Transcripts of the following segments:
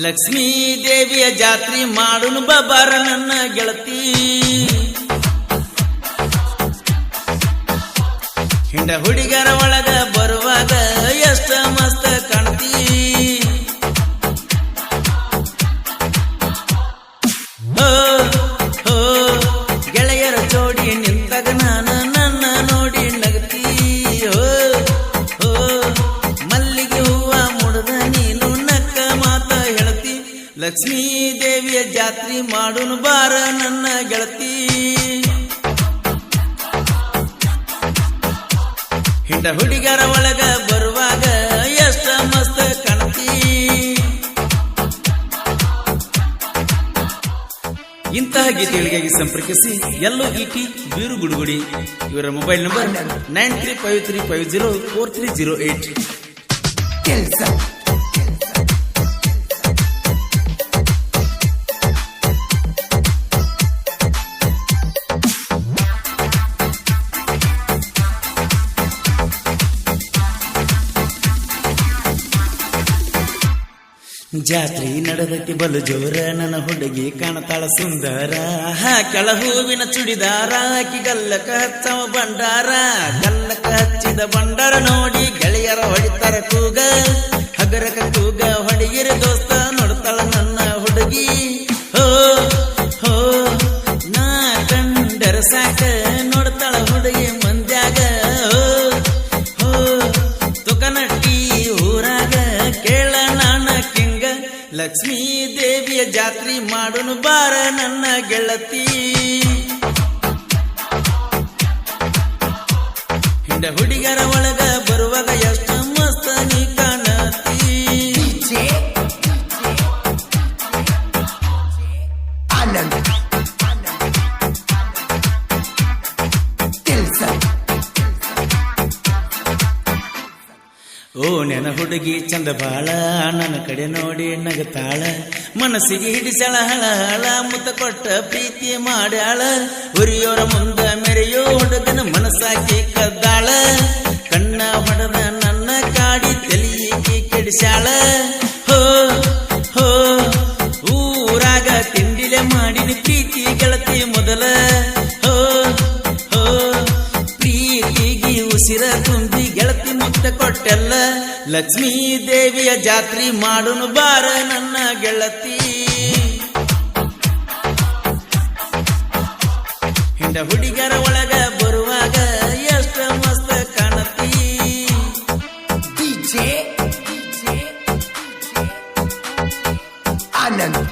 ಲಕ್ಷ್ಮೀ ದೇವಿಯ ಜಾತ್ರೆ ಮಾಡುನು ಬಾರ ನನ್ನ ಗೆಳತಿ. ಹಿಂಡ ಹುಡುಗರ ಒಳಗ ಬರುವಾಗ ಎಷ್ಟ ಲಕ್ಷ್ಮೀ ದೇವಿಯ ಜಾತ್ರೆ ಮಾಡುನು ಬಾರ ನನ್ನ ಗೆಳತಿ. ಹಿಂಡ ಹುಡುಗರ ಒಳಗ ಬರುವಾಗ ಎಷ್ಟ ಮಸ್ತ್ ಕಣತಿ. ಇಂತಹ ಗೀತೆಗಳಿಗಾಗಿ ಸಂಪರ್ಕಿಸಿ ಎಲ್ಲೋ ಗೀಟಿ ಬೀರು ಗುಡುಗುಡಿ. ಇವರ mobile number nine three five three five zero four three zero eight. ಕೆಲ್ಸ. ಜಾತ್ರೆ ನಡೆದೈತಿ ಬಲು ಜೋರ ನನ್ನ ಹುಡುಗಿ ಕಾಣತಾಳ ಸುಂದರ. ಕೆಳ ಹೂವಿನ ಚುಡಿದಾರ ಹಾಕಿ ಗಲ್ಲಕ ಹಚ್ಚವ ಬಂಡಾರ ಗಲ್ಲಕ ಹಚ್ಚಿದ ಬಂಡಾರ ನೋಡಿ ಗೆಳೆಯರ ಹೊಡಿತಾರ ಕೂಗ. ಹಗರಕ ಕೂಗ ಹೊಡಿಗಿರ ದೋಸ್ತ ನೋಡ್ತಾಳ ಲಕ್ಷ್ಮೀ ದೇವಿಯ ಜಾತ್ರೆ ಮಾಡುನು ಬಾರ ನನ್ನ ಗೆಳತಿ. ಹಿಂಡ ಹುಡುಗರ ಒಳಗ ಬರುವಾಗ ಎಷ್ಟು ಮಸ್ತ ನೀ ನೆನ ಹುಡುಗಿ ಚಂದ ಬಾಳ, ನನ್ನ ಕಡೆ ನೋಡಿ ನಗತಾಳ. ಮನಸ್ಸಿಗೆ ಹಿಡಿಸಳ ಹಳ ಮುತ್ತ ಕೊಟ್ಟ ಪ್ರೀತಿ ಮಾಡ್ಯಾಳ. ಹುರಿಯೋರ ಮುಂದ ಮೆರೆಯೋ ಹುಡುಗನ ಮನಸ್ಸಾಕಿ ಕದ್ದಾಳ. ಕಣ್ಣ ಹೊಡೆದ ನನ್ನ ಕಾಡಿ ತಲಿಯಿಗೆ ಕೆಡಿಸ್ಯಾಳ. ಹೋ ಹೋ, ಊರಾಗ ತಿಂಡಿಲೆ ಮಾಡಿದ ಪ್ರೀತಿ ಗೆಳತಿ ಮೊದಲ. ಹೋ ಹೋ, ಪ್ರೀತಿಗೆ ಉಸಿರ ತುಂಬಿ ಗೆಳತಿ ಮುತ್ತ ಕೊಟ್ಟೆಲ್ಲ. ಲಕ್ಷ್ಮೀ ದೇವಿಯ ಜಾತ್ರೆ ಮಾಡುನು ಬಾರ ನನ್ನ ಗೆಳತಿ. ಹಿಂಡ ಹುಡುಗರ ಒಳಗ ಬರುವಾಗ ಎಷ್ಟ ಮಸ್ತ ಕಾಣತಿ. ಆನಂದ್.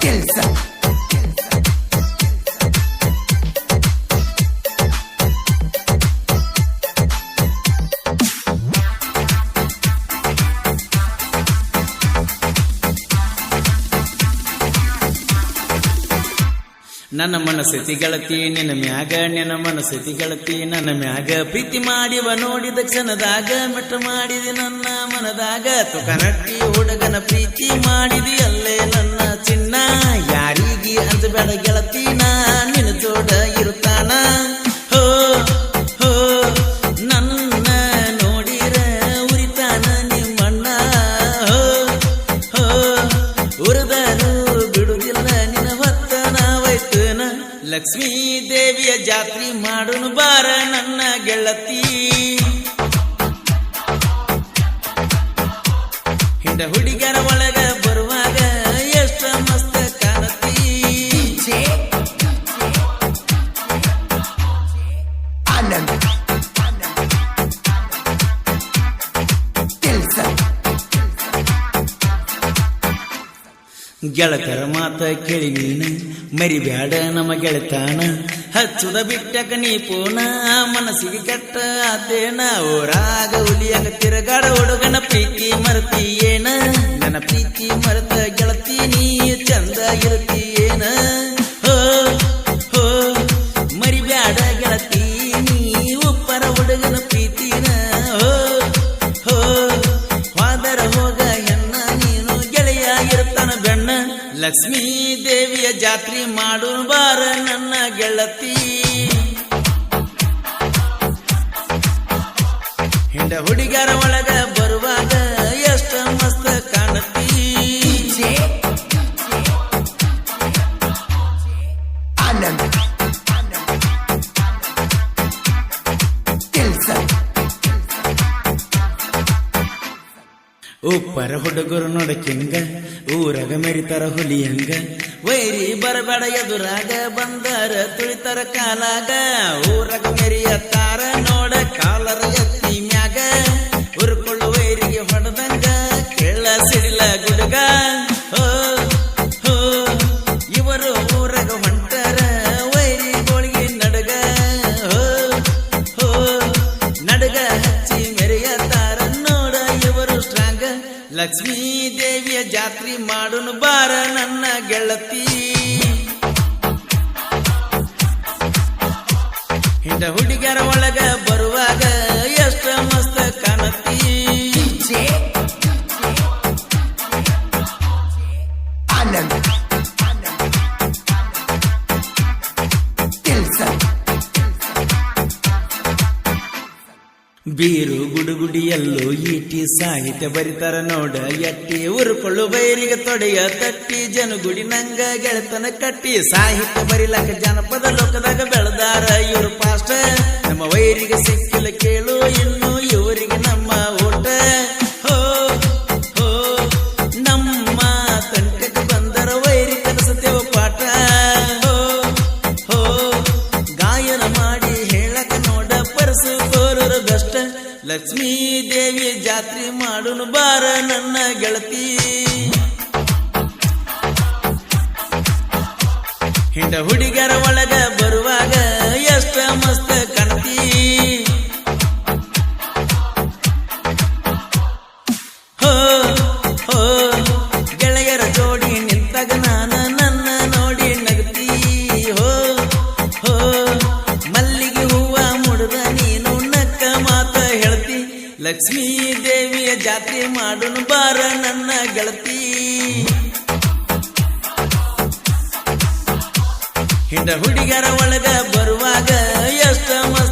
ಕೆಲ್ಸ. ನನ್ನ ಮನಸ್ಸು ಗೆಳತಿ ನಿನ್ನ ಮ್ಯಾಗ, ನಿನ್ನ ಮನಸ್ಸು ಗೆಳತಿ ನನ್ನ ಮ್ಯಾಗ. ಪ್ರೀತಿ ಮಾಡಿವ ನೋಡಿದ ಕ್ಷಣದಾಗ ಮೆಟ್ಟ ಮಾಡಿದಿ ನನ್ನ ಮನದಾಗ. ತುಕನಟ್ಟಿ ಹುಡುಗನ ಪ್ರೀತಿ ಮಾಡಿದಿ ಅಲ್ಲೇ ನನ್ನ ಚಿನ್ನ. ಯಾರಿಗೆ ಅಂಜಬೇಡ ಗೆಳತಿ ಲಕ್ಷ್ಮೀ ದೇವಿಯ ಜಾತ್ರೆ ಮಾಡುನು ಬಾರ ನನ್ನ ಗೆಳತಿ. ಹಿಂಡ ಹುಡುಗರ ಒಳಗ ಗೆಳತರ ಮಾತ ಕೇಳಿ ನೀನು, ಮರಿಬ್ಯಾಡ ನಮ್ಮ ಗೆಳತಾನ. ಹಚ್ಚುದ ಬಿಟ್ಟಕ ನೀ ಪೋನ, ಮನಸ್ಸಿಗೆ ಕೆಟ್ಟ ಆತೇನ. ಓರಾಗ ಹುಲಿಯಾಗ ತಿರುಗಾಡ ಹುಡುಗನ ಪ್ರೀತಿ ಮರತಿ ಏನ ನನ್ನ ಪ್ರೀತಿ ಮರೆತ ಲಕ್ಷ್ಮೀ ದೇವಿಯ ಜಾತ್ರೆ ಮಾಡು ಬಾರ ನನ್ನ ಗೆಳತಿ. ಹಿಂಡ ಹುಡುಗರ ಒಳಗ ಬರುವಾಗ ನೋಡಕ್ಕಿಂಗ ಊರಾಗ ಮೆರಿತಾರ ಹುಲಿಯಂಗ. ವೈರಿ ಬರಬೇಡ ಎದುರಾಗ, ಬಂದರ ತುಳಿತಾರ ಕಾಲಾಗ. ಊರಾಗ ಮೆರಿಯತ್ತಾರ ನೋಡ, ಕಾಲರ ಎತ್ತಿ ಮ್ಯಾಗ. ಉರ್ಕೊಳ್ಳು ವೈರಿಗೆ ಹೊಡೆದಂಗ, ಕೇಳ ಸಿಡಿಲ ಗುಡುಗ. ಲಕ್ಷ್ಮೀ ದೇವಿಯ ಜಾತ್ರೆ ಮಾಡುನು ಬಾರ ನನ್ನ ಗೆಳತಿ. ಹಿಂಡ ಹುಡುಗರ ಒಳಗ ಬರುವಾಗ ಎಷ್ಟ ಮಸ್ತ ಕಾಣತಿ ಬೀರು ಗುಡುಗುಡಿಯಲ್ಲೂ ಈಟಿ ಸಾಹಿತ್ಯ ಬರಿತಾರ ನೋಡ ಎಟ್ಟಿ ಉರುಕೊಳ್ಳು ಬೈರಿಗೆ ತೊಡೆಯ ತಟ್ಟಿ, ಜನಗುಡಿ ನಂಗ ಗೆಳತನ ಕಟ್ಟಿ. ಸಾಹಿತ್ಯ ಬರಿಲಕ ಜನಪದ ಲೋಕದಾಗ ಬೆಳೆದಾರ ಇವರು ಪಾಸ್ಟ ನಮ್ಮ ವೈರಿಗೆ ಸಿಕ್ಕಿಲ್ಲ ಕೇಳು, ಇನ್ನು ಇವರಿಗೆ ನಮ್ಮ ಜಾತ್ರೆ ಮಾಡುನು ಬಾರ ನನ್ನ ಗೆಳತಿ. ಹಿಂಡ ಹುಡುಗರ ಒಳಗ ಲಕ್ಷ್ಮೀ ದೇವಿಯ ಜಾತ್ರೆ ಮಾಡುನು ಬಾರ ನನ್ನ ಗೆಳತಿ. ಹಿಂಡ ಹುಡುಗರ ಒಳಗ ಬರುವಾಗ ಎಷ್ಟ ಮಸ್ತ